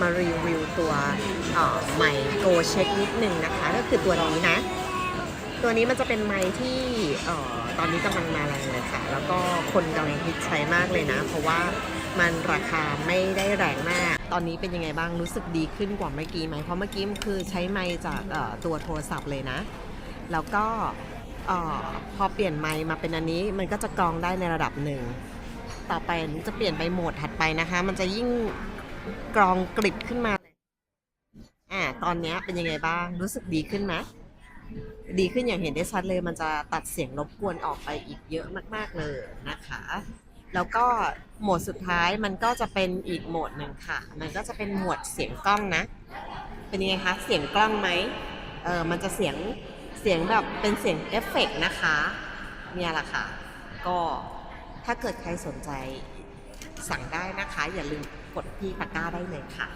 มารีวิวตัวไมค์โกเช็คนิดนึงนะคะ ก็คือตัวนี้นะ ตัวนี้มันจะเป็นไมค์ที่ตอนนี้กำลังมาแรงเลยค่ะ แล้วก็คนกำลังฮิตใช้มากเลยนะ เพราะว่ามันราคาไม่ได้แรงมาก ตอนนี้เป็นยังไงบ้างรู้สึกดีขึ้นกว่าเมื่อกี้ไหมเพราะเมื่อกี้คือใช้ไมค์จากตัวโทรศัพท์เลยนะ แล้วก็พอเปลี่ยนไมค์มาเป็นอันนี้มันก็จะกรองได้ในระดับหนึ่งต่อไปจะเปลี่ยนไปโหมดถัดไปนะคะ มันจะยิ่ง กรองกริบขึ้นมาเลยอ่า ตอนนี้เป็นยังไงบ้าง รู้สึกดีขึ้นไหมดีขึ้นอย่างเห็นได้ชัดเลย มันจะตัดเสียงรบกวนออกไปอีกเยอะมาก ๆเลยนะคะ แล้วก็โหมดสุดท้ายมันก็จะเป็นอีกโหมดหนึ่งค่ะ มันก็จะเป็นโหมดเสียงกล้องนะ เป็นยังไงคะ เสียงกล้องไหมเออมันจะเสียงเสียงแบบเป็นเสียงเอฟเฟกต์นะคะเนี่ยแหละค่ะ ก็ถ้าเกิดใครสนใจสั่งได้นะคะ อย่าลืม กดที่ตะกร้าได้เลยค่ะ